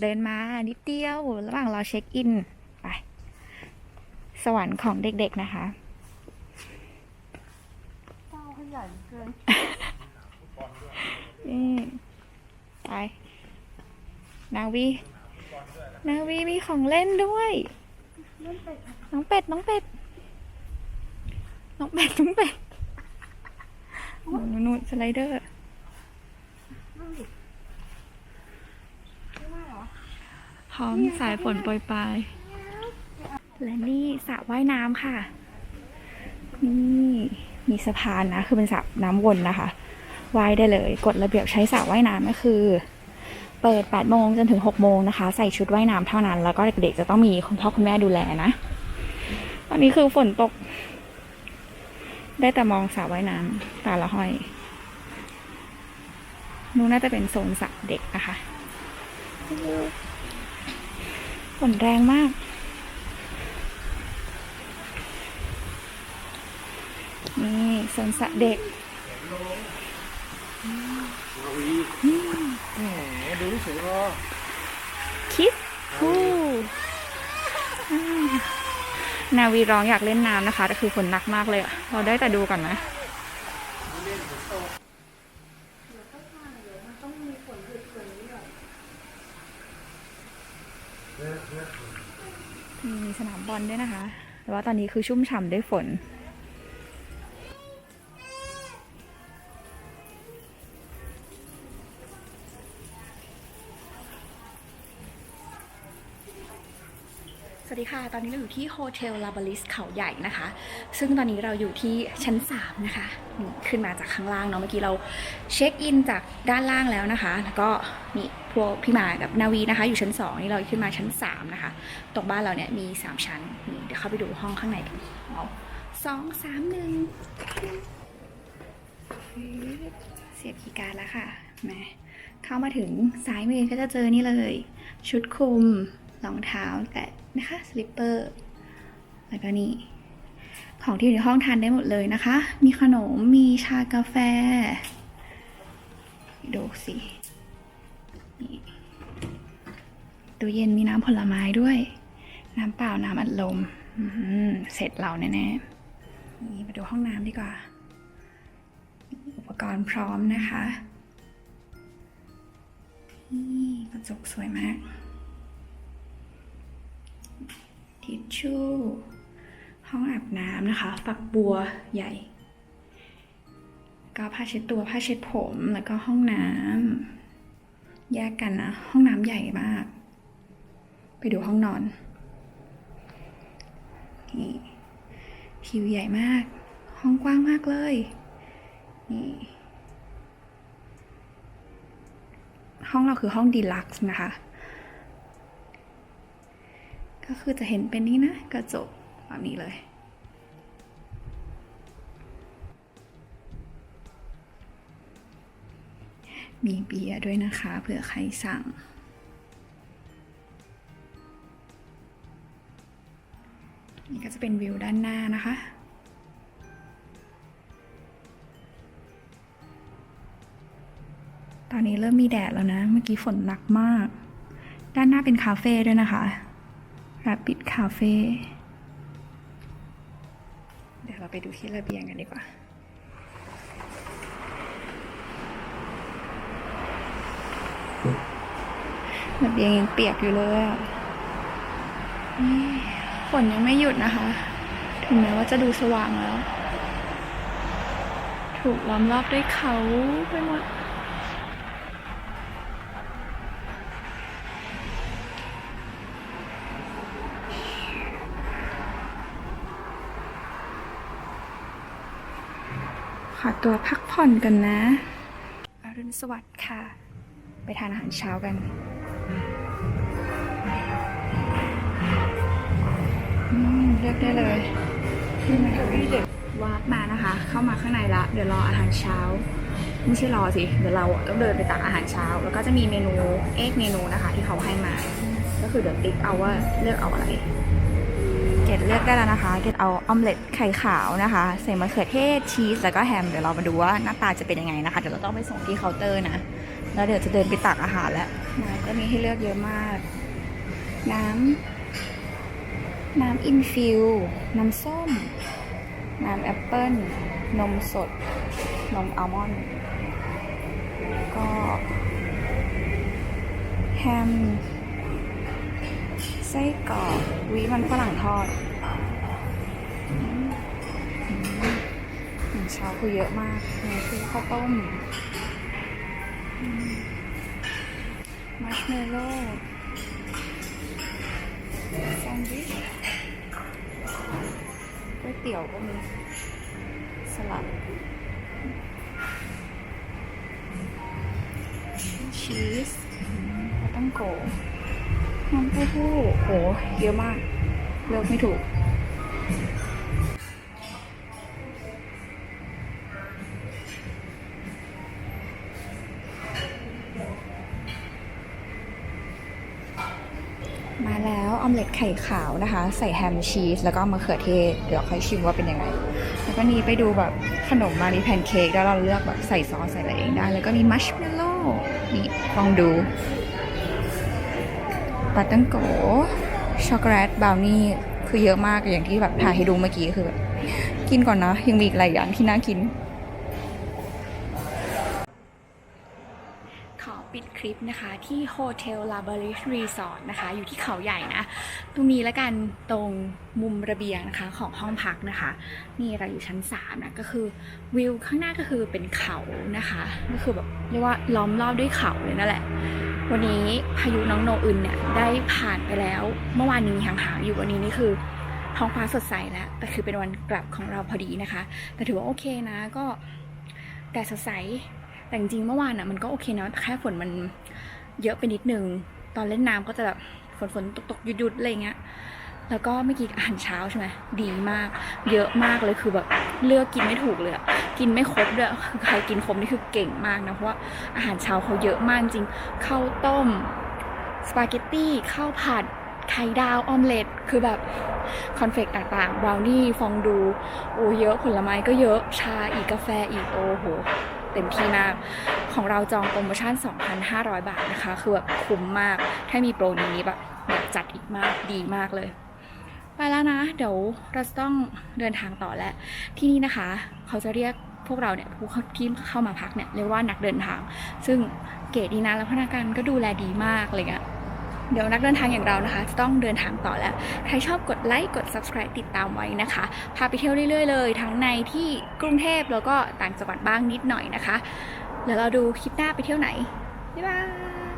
เดินมานิดเดียว ระหว่างรอเช็คอิน ไป สวรรค์ของเด็กๆนะคะเจ้าขยันเกินนี่ไปนาวีนาวีมีของเล่นด้วยเล่นเป็ดน้องเป็ด น้องเป็ด น้องเป็ด น้องเป็ดนู่นนู่นสไลเดอร์ นั่งดิไม่ว่าเหรอ พร้อมสายฝนโปรยปลายและนี่สระว่ายน้ำค่ะ นี่มีสะพานนะ คือเป็นสระน้ำวนนะคะ ว่ายได้เลย กฎระเบียบใช้สระว่ายน้ำก็คือ เปิด 8 โมงจนถึง 6 โมงนะคะ ใส่ชุดว่ายน้ำเท่านั้น แล้วก็เด็กๆจะต้องมีคุณพ่อคุณแม่ดูแลนะ ตอนนี้คือฝนตก ได้แต่มองสระว่ายน้ำตาละห้อยนู้นน่าจะเป็นโซนสระเด็กนะคะ ฝนแรงมาก นี่สวนสัตว์เด็กแหมดูเฉยพอคิดคู่นาวีร้องอยากเล่นน้ำนะคะ แต่คือฝนหนักมากเลยอะเราได้แต่ดูก่อนนะ มีสนามบอลด้วยนะคะ แต่ว่าตอนนี้คือชุ่มฉ่ำด้วยฝน สวัสดีค่ะ ตอนนี้เราอยู่ที่โฮเทลลาบาลิสเขาใหญ่นะคะ ซึ่งตอนนี้เราอยู่ที่ชั้น 3 นะคะ นี่ขึ้นมาจากข้างล่างเนาะ เมื่อกี้เราเช็คอินจากด้านล่างแล้วนะคะ แล้วก็นี่พวกพี่มากับนาวีนะคะ อยู่ชั้น 2 นี่เราขึ้นมาชั้น 3 นะคะ ตรงบ้านเราเนี่ยมี 3 ชั้น นี่เดี๋ยวเข้าไปดูห้องข้างในกันเอาสองสามหนึ่งเสียบคีย์การ์ดแล้วค่ะมาเข้ามาถึงซ้ายมือก็จะเจอนี่เลย ชุดคลุมรองเท้าแตะ นะคะสลิปเปอร์แล้วก็นี่ของที่อยู่ในห้องทานได้หมดเลยนะคะ มีขนม มีชากาแฟ ดูสิตู้เย็นมีน้ำผลไม้ด้วย น้ำเปล่า น้ำอัดลม เสร็จเราแน่ๆ นี่มาดูห้องน้ำดีกว่า อุปกรณ์พร้อมนะคะ นี่กระจกสวยมาก ทิชชู่ ห้องอาบน้ำนะคะ ฝักบัวใหญ่ ก็ผ้าเช็ดตัวผ้าเช็ดผมแล้วก็ห้องน้ำแยกกันนะ ห้องน้ำใหญ่มาก ไปดูห้องนอนนี่ทิวใหญ่มาก ห้องกว้างมากเลย นี่ ห้องเราคือห้องดีลักซ์นะคะ ก็คือจะเห็นเป็นนี่นะ กระจกแบบนี้เลย มีเบียร์ด้วยนะคะเผื่อใครสั่ง นี่ก็จะเป็นวิวด้านหน้านะคะตอนนี้เริ่มมีแดดแล้วนะ เมื่อกี้ฝนหนักมาก ด้านหน้าเป็นคาเฟ่ด้วยนะคะ Rabbit Cafe เดี๋ยวเราไปดูที่ระเบียงกันดีกว่า ระเบียงยังเปียกอยู่เลยอะฝนยังไม่หยุดนะคะ ถึงแม้ว่าจะดูสว่างแล้ว ถูกล้อมรอบด้วยเขาไปหมด ขอตัวพักผ่อนกันนะ อรุณสวัสดิ์ค่ะ ไปทานอาหารเช้ากันเลือกได้เลยนี่มันกับพี่เด็กวาร์ปมานะคะ เข้ามาข้างในละ เดี๋ยวรออาหารเช้า ไม่ใช่รอสิ เดี๋ยวเราต้องเดินไปตักอาหารเช้า แล้วก็จะมีเมนูเอ็กเมนูนะคะ ที่เขาให้มา ก็คือเดี๋ยวติ๊กเอาว่าเลือกเอาอะไร เกดเลือกได้แล้วนะคะเกดเอาออมเล็ตไข่ขาวนะคะ ใส่มะเขือเทศชีสแล้วก็แฮมเดี๋ยวเรามาดูว่าหน้าตาจะเป็นยังไงนะคะเดี๋ยวเราต้องไปส่งที่เคาน์เตอร์นะแล้วเดี๋ยวจะเดินไปตักอาหารแล้วน้ำก็มีให้เลือกเยอะมาก น้ำน้ำอินฟิวน้ำส้ม น้ำแอปเปิ้ลนมสด นมอัลมอนด์ก็แฮมไส้กรอกวิมันฝรั่งทอด ช้าคือเยอะมากนี่คือข้าวต้มมัชเมลโล่แซนด์วิชก๋วยเตี๋ยวก็มีสลัดชีสตั้งโกน้ำเต้าหู้โห เยอะมาก เลือกไม่ถูก มเล็ตไข่ขาวนะคะ ใส่แฮมชีสแล้วก็มะเขือเทศ เดี๋ยวค่อยชิมว่าเป็นยังไง แล้วก็นี้ไปดูแบบขนมมารีแพนเค้กแล้วเราเลือกแบบใส่ซอสใส่อะไรเองได้ แล้วก็มีมัชเมลโล่นี่ลองดูปัตตังโกช็อกโกแลตบราวนี่คือเยอะมากอย่างที่แบบถ่ายให้ดูเมื่อกี้คือแบบกินก่อนนะยังมีอีกหลายอย่างที่น่ากิน ปิดคลิปนะคะที่โฮเทลลาเบริชรีสอร์ทนะคะ อยู่ที่เขาใหญ่นะ ตรงนี้ล้วกันตรงมุมระเบียงนะคะของห้องพักนะคะ นี่เราอยู่ชั้น3นะก็คือวิวข้างหน้าก็คือเป็นเขานะคะ ก็คือแบบเรียกว่าล้อมรอบด้วยเขาเลยนั่นแหละ วันนี้พายุน้องโนอึนเนี่ยได้ผ่านไปแล้ว เมื่อวานนี้ห่างๆอยู่วันนี้นี่คือท้องฟ้าสดใสแล้วแต่คือเป็นวันกลับของเราพอดีนะคะ แต่ถือว่าโอเคนะก็แดดสดใส แต่จริงๆเมื่อวานอะมันก็โอเคนะแต่แค่ฝนมันเยอะไปนิดนึง ตอนเล่นน้ำก็จะแบบฝนฝนตกตกๆหยุดอะไรเงี้ยแล้วก็เมื่อกี้อาหารเช้าใช่ไหมดีมาก เยอะมากเลยคือแบบเลือกกินไม่ถูกเลยกินไม่ครบด้วยคือใครกินครบนี่คือเก่งมากนะเพราะว่าอาหารเช้าเขาเยอะมากจริงข้าวต้มสปาเกตตี้ข้าวผัดไข่ดาวออมเล็ตคือแบบคอนเฟกต์ต่างๆบราวนี่ฟองดูโอ้เยอะผลไม้ก็เยอะชาอีกกาแฟอีกโอ้โห เต็มที่มาก ของเราจองโปรโมชั่น 2,500 บาทนะคะ คือแบบคุ้มมาก ถ้ามีโปรนี้แบบอยากจัดอีกมากดีมากเลย ไปแล้วนะ เดี๋ยวเราต้องเดินทางต่อแล้ว ที่นี่นะคะ เขาจะเรียกพวกเราเนี่ยผู้ที่เข้ามาพักเนี่ยเรียกว่านักเดินทาง ซึ่งเก๋ดีนะแล้วพนักงานก็ดูแลดีมากอะไรเงี้ย เดี๋ยวนักเดินทางอย่างเรานะคะจะต้องเดินทางต่อแล้ว ใครชอบกดไลค์กด subscribe ติดตามไว้นะคะ พาไปเที่ยวเรื่อยๆเลย ทั้งในที่กรุงเทพแล้วก็ต่างจังหวัดบ้างนิดหน่อยนะคะ แล้วเราดูคลิปหน้าไปเที่ยวไหน บ๊ายบาย